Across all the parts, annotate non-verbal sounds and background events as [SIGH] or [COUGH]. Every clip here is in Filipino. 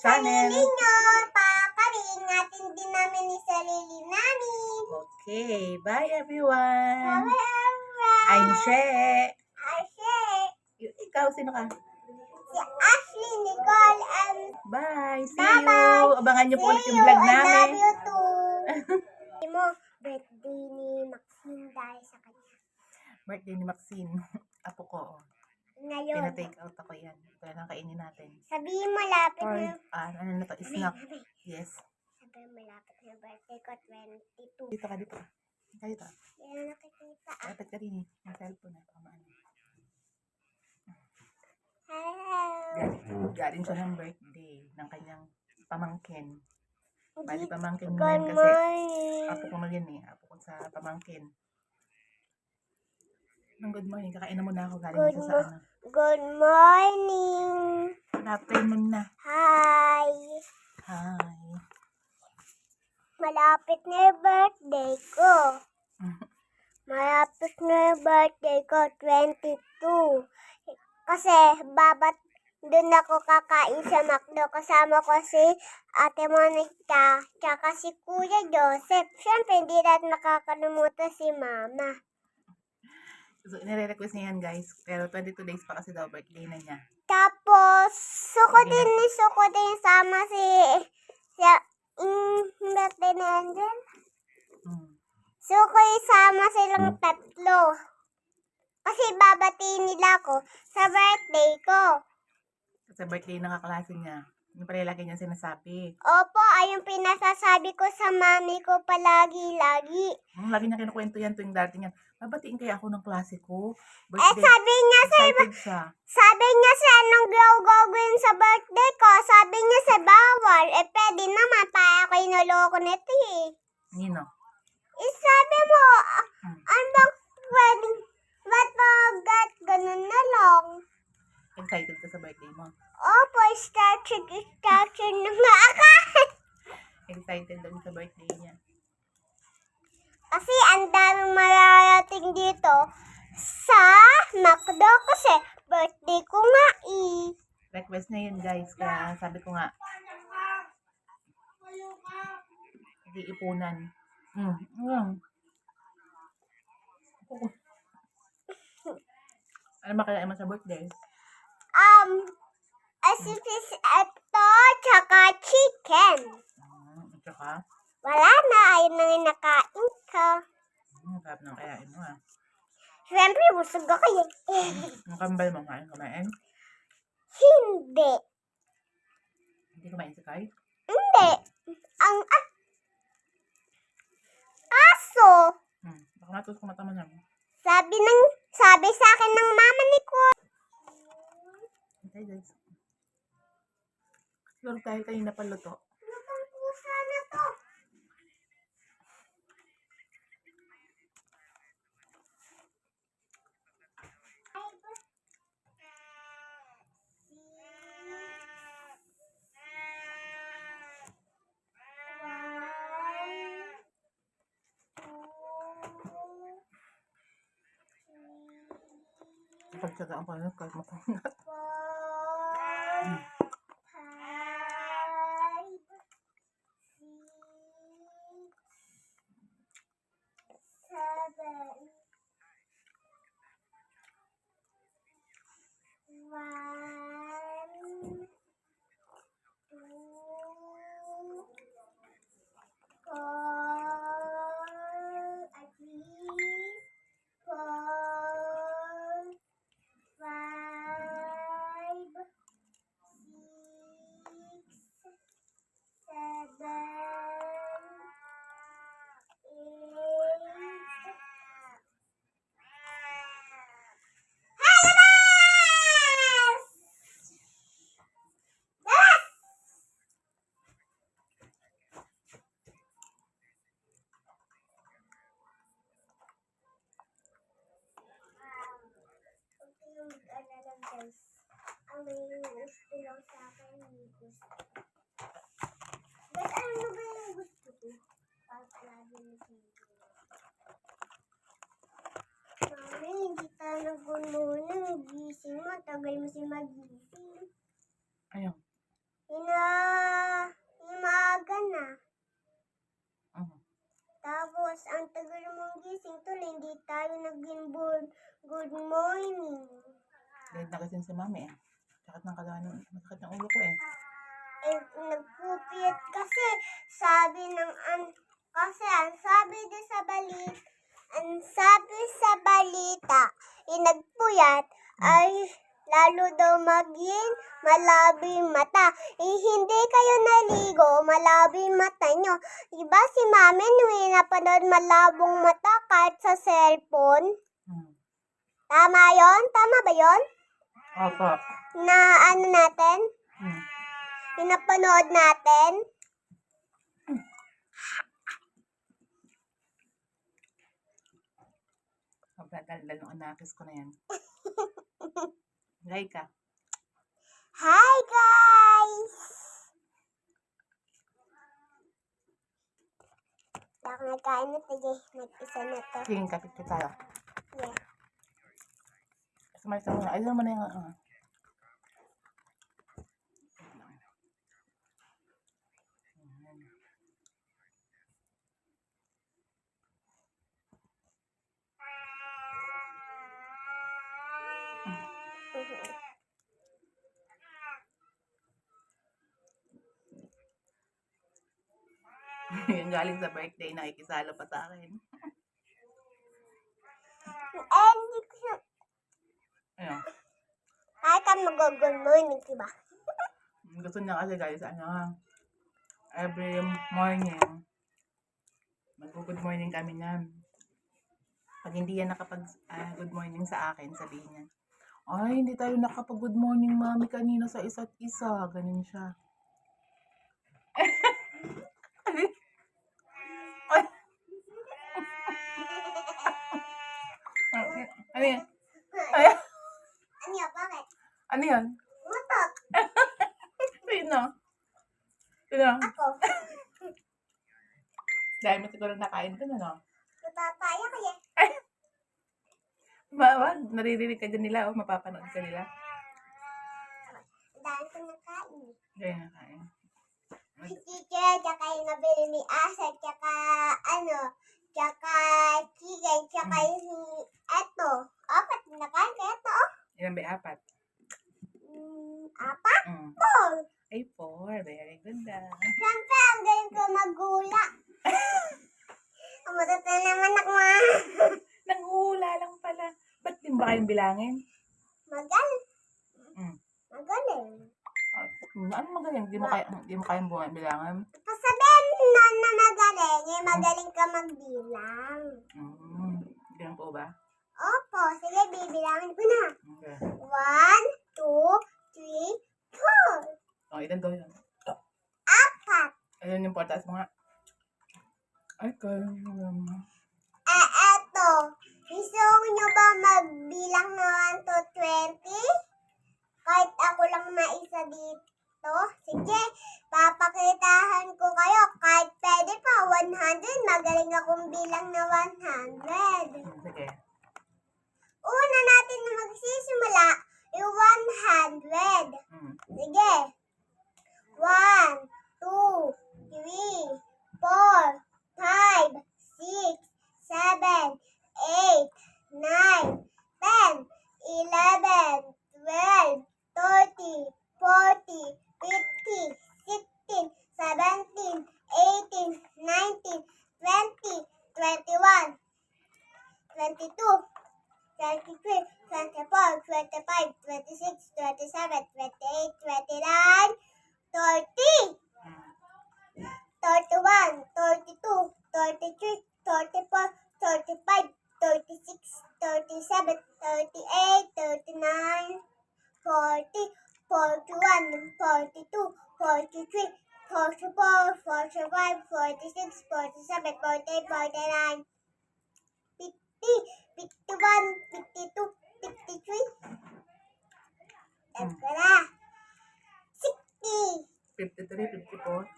channel. Sarili nyo, pakarin natin din namin ni sarili namin. Okay, bye everyone. Bye-bye. I'm She. Ashe, Ikaw, sino ka? si Ashley, Nicole, and Bye. See Bye-bye. you. Abangan niyo po ulit see yung you. vlog I namin. love you too. [LAUGHS] Sabi mo, birthday ni Maxine dahil sa kanya. Birthday ni Maxine. [LAUGHS] Apo ko. oh. Ngayon, Pina-take out ako yan. Ito lang kainin natin. sabihin mo lapit Or, na. ah, ano na to? Snack. Yes. Sabihin mo lapit na birthday ko, 22. Dito ka, dito ka. Dito, dito. Yan nakikita. Dapat ka rin eh. Ang cellphone na. Pamaan. Hello. Galing, siya ng birthday ng kanyang pamangkin. Bali pamangkin mo yan kasi apo ko na yun eh. Apo ko sa pamangkin. Nang good morning. Kakain na muna ako. Galing sa mo- ano. Good morning. Afternoon na. Hi. Hi. Malapit na yung birthday ko. [LAUGHS] Malapit na yung birthday ko, 22. Kasi babat doon ako kakain sa McDo. Kasama ko si Ate Monica, tsaka si Kuya Joseph. Siyempre, hindi natin nakakalimutan si Mama. So, nire-request niya yan guys. Pero 22 days pa kasi daw birthday na niya. Tapos, suko din ni suko din sama si si mm, birthday ni Angel. Mm. Suko isama silang tatlo. Kasi babatiin nila ako sa birthday ko. Kasi birthday ng kaklase niya. Yung pala lagi niya sinasabi. Opo, ayong pinasasabi ko sa mami ko palagi-lagi. Hmm, lagi niya kinukwento yan tuwing dating yan. Babatiin kaya ako ng klase ko. Eh, Birthday. sabi niya sa Excited siya. sabi niya sa anong gawin sa birthday ko. Sabi niya sa bawal. Eh, pwede naman. Pa ako inuloko nito eh. Nino. Eh, sabi mo, Hmm. ano bang pwedeng, ba't magat ganun na lang? Excited ka sa birthday mo. Opo, statue, statue na nga [LAUGHS] ako. Excited daw sa birthday niya. Kasi ang daming mararating dito sa McDo kasi birthday ko nga eh. Request niya yun guys. Kaya sabi ko nga. Hindi ipunan. Mm. Mm. Oh. Ano makalain mo sa birthday? Um, asipis ito, tsaka chicken. At saka, Wala na, ayun na yung nakain ko. mm, sarap ng kayain mo ah. Siyempre, busog ako eh. Ang kambal mo, kain kumain. Hindi. Hindi kumain si Kai. Hindi. Ang ah, aso. Hmm. Baka matus ko mata mo niya. Sabi ng sabi sa akin ng mama ni ko. Okay guys. Siguro dahil kanina pa luto. Ano bang pusa na to? Pagtsagaan ko na guys. Ang may ilaw sa akin, may gusto. Guys, ano ba yung gusto ko? At lagi na sa'yo. Mami, hindi tayo gumuna. Gising mo, tagal mo si magising. Ayaw. Ina, imaaga na. Uh -huh. Tapos, ang tagal mong gising, tuloy, hindi tayo naging good, good morning. Kahit nagasin si mami eh. Sakit ng katawan, masakit ng ulo ko eh. eh, nagpupiyat kasi sabi ng an kasi ang sabi din sa balita ang sabi sa balita eh, nagpuyat ay lalo daw maging malabi yung mata. Eh, hindi kayo naligo, malabi yung mata nyo. Diba si mami nung napanood malabong mata kahit sa cellphone? Hmm. Tama yon Tama ba yon Opo. Na ano natin? Hmm. Yung napanood natin? Magdadaldal ng anakis ko na yan. Gay ka. Hi guys! Ako nagkain na sige. Nag-isa na to. Kapit ka tayo. Mo na. Ayun mo na yung... [LAUGHS] Uh. yung galing sa birthday, nakikisalo pa sa akin. [LAUGHS] Eh, hindi ko siya... Ayun. Mag-good morning, diba? [LAUGHS] Gusto niya kasi guys, ano, every morning, mag-good morning kami niyan. Pag hindi yan nakapag ah, good morning sa akin, sabihin niya, ay, hindi tayo nakapag good morning mami kanina sa isa't isa. Ganun siya. Ay. ano yan? Ay, Ano yun? Bakit? Ano yan? Mutot. Sino? Sino? Ako. [LAUGHS] Dahil mo siguro nakain ko na, no? Natataya kaya. Mawa, naririnig ka dyan nila, oh, mapapanood ka nila. Dahil ko nakain. Dahil nakain. Si teacher, tsaka yung nabili ni Asa, tsaka ano, tsaka chicken, tsaka yung eto. Apat na nakain kaya ito, oh. Ilan ba? Apat? Mm, apat? Mm. Four. Ay, four. Very good ah. Siyempre, ang galing ko magula. Umutot na naman ako ma. Nanghula lang pala. Ba't din ba kayong bilangin? Magaling. Mm. Magaling. Ah, mm, ano magaling? Di mo, kaya, di mo kayang bunga bilangan? Pasabihin na na magaling, eh, magaling ka magbilang. Mm. Ganun po ba? Opo, sige, bibilangin ko na. Okay. One, two, three, four. Oh, ilan daw yun? Apat. Ayun yung portas mo nga. Ay, kaya mo. Eh, eto. Gusto nyo ba magbilang na 1 to 20? Kahit ako lang na isa dito. Sige, papakitahan ko kayo. Kahit pwede pa, 100. Magaling akong bilang na 100. Mm, Sige. Una natin na magsisimula, yung 100. Mm. Sige. 1, 2, 37, 38, 39, 40, 41, 42, 43, 44, 45, 46, 47, 48, 49, 50, 51, 52, 53. That's na. 60. 53, 54,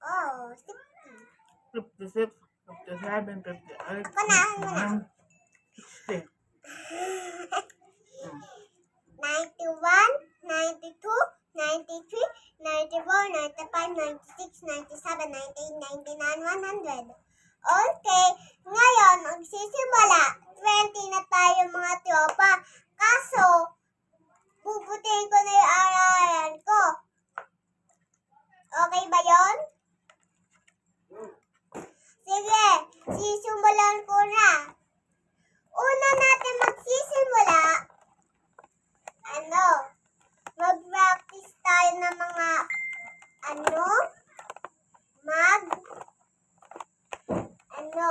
Oh, 60. 56, 57, 58, Panahan mo na. 60. 91, 92, 93, 94, 95, 96, 97, 98, 99, 100. Okay, ngayon, magsisimula. 20 na tayo mga tropa. Kaso, Bubutihin ko na yung aralan ko. Okay ba yon? Sige, sisimulan ko na. Una natin magsisimula, ano, mag-practice tayo ng mga, ano, mag, ano,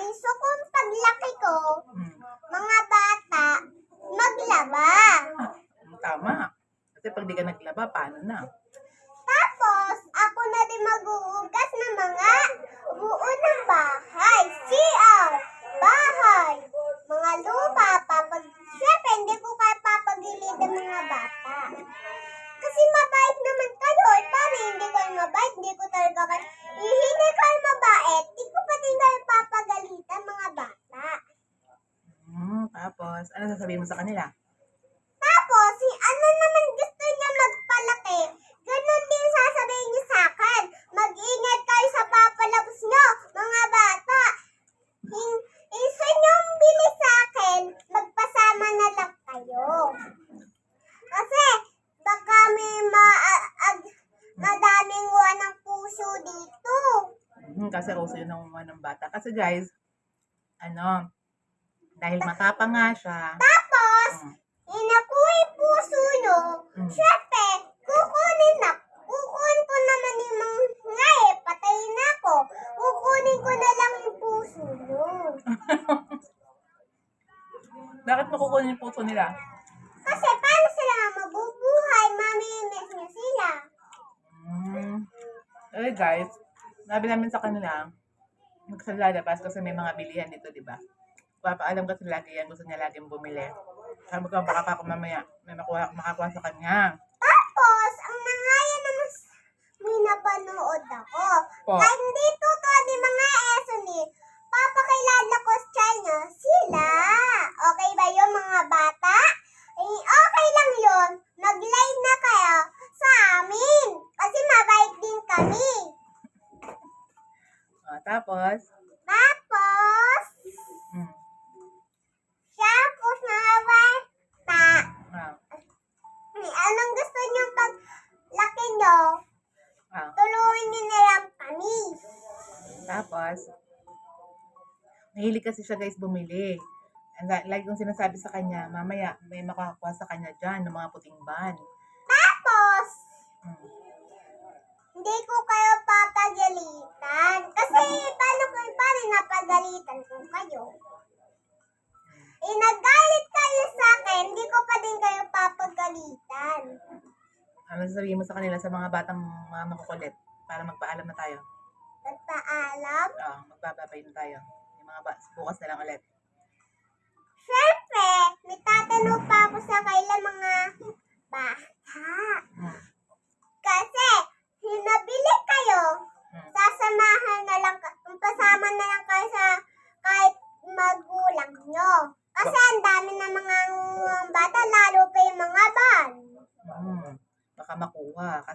iso kong paglaki ko, mga bata, maglaba. Hmm, Tama. Kasi pag di ka naglaba, paano na? Tapos, ako na din mag-uugas ng mga buo ng bahay. CR, bahay, mga lupa, papag... Siyempre, hindi ko kaya papagilid ang mga bata. Kasi mabait naman kayo. Eh, paano hindi kayo mabait? Hindi ko talaga kayo... Eh, hindi kayo mabait. Hindi ko pa din kayo papagalitan mga bata. Hmm, tapos, ano sasabihin mo sa kanila? Tapos, si ano naman gusto niya magpalaki, ganun din sasabihin niya sa akin. Mag-ingat kayo sa papalabos niyo, mga bata. Hin isa niyong bili sa akin, magpasama na lang kayo. Kasi, baka may ma madaming ng puso dito. Hmm, kasi uso yun ng mga ng bata. Kasi guys, dahil matapang nga siya, Tapos, hmm, inakuha puso niyo, Mm. syempre, kukunin na. Kukunin ko naman yung mga eh, patay na ako. Kukunin ko na lang yung puso niyo. [LAUGHS] bakit makukunin yung puso nila? Kasi paano sila mabubuhay? Mamimiss niyo sila. Hmm. Eh guys, sabi namin sa kanila, magsalalabas kasi may mga bilihan dito, di ba? Papaalam kasi lagi yan, gusto niya laging bumili. Sabi ko, baka ako mamaya, may makuha, makakuha sa kanya. Tapos, ang nangaya naman s- may napanood ako. Po. Kahit hindi totoo ni mga eso ni papakilala ko sa China sila. Okay ba yun mga bata? Eh, okay lang yun. Mag-live na kayo sa amin. Kasi mabait din kami. Ah, tapos, Tapos, nyo? ah, Tulungan niyo na lang kami. tapos, mahilig kasi siya guys bumili. Lagi kong sinasabi sa kanya, mamaya may makakuha sa kanya dyan ng mga puting ban. Tapos, Hmm. Hindi ko kayo papagalitan. Kasi [LAUGHS] paano ko paano napagalitan ko kayo? Eh, nagalit kayo sa akin, hindi ko pa din kayo papagalitan. Ano sasabihin mo sa kanila sa mga batang mga makukulit para magpaalam na tayo? magpaalam. Oh, magbababay na tayo. Yung mga ba- bukas na lang ulit.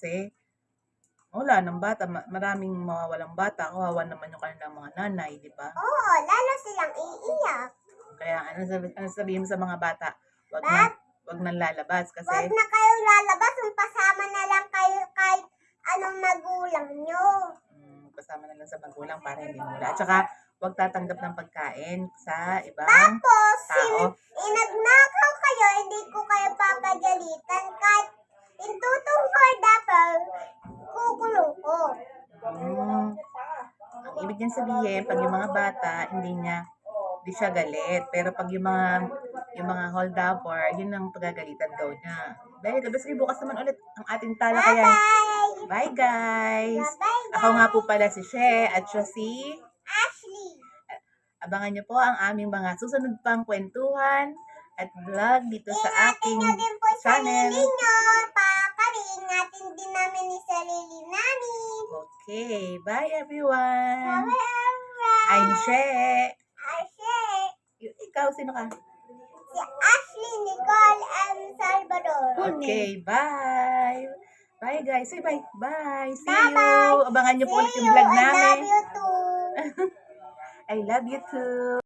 Kasi wala ng bata. Ma- Maraming mawawalang bata. Kawawa naman yung kanilang mga nanay, di ba? Oo, lalo silang iiyak. Kaya ano, sabi, ano sabihin mo sa mga bata? Wag Bat? na, wag nang lalabas kasi Huwag na kayo lalabas, kung pasama na lang kayo kahit anong magulang nyo. mm, kasama na lang sa magulang para hindi mula. At saka, wag tatanggap ng pagkain sa ibang Tapos, tao. inagnakaw kayo, hindi ko kayo papagalitan kahit intutong ko dapat kukulong ko. Mm, ang ibig niyan sabihin, pag yung mga bata, hindi niya, hindi siya galit. Pero pag yung mga, yung mga hold upper, yun ang pagagalitan daw niya. Dahil, kasi bukas naman ulit ang ating tala kaya. Bye! Bye guys! Ako nga po pala si She at siya si... Ashley! Abangan niyo po ang aming mga susunod pang kwentuhan at vlog dito sa Ingatin aking din po channel. Namin sarili namin. Okay, bye everyone! Bye-bye! I'm She! Ashley! Y- Ikaw, sino ka? Si Ashley Nicole M. Salvador. Okay, bye! Bye guys! Say bye! Bye! See Bye-bye. you! Abangan niyo po ulit yung vlog I love namin. you too. [LAUGHS] I love you too!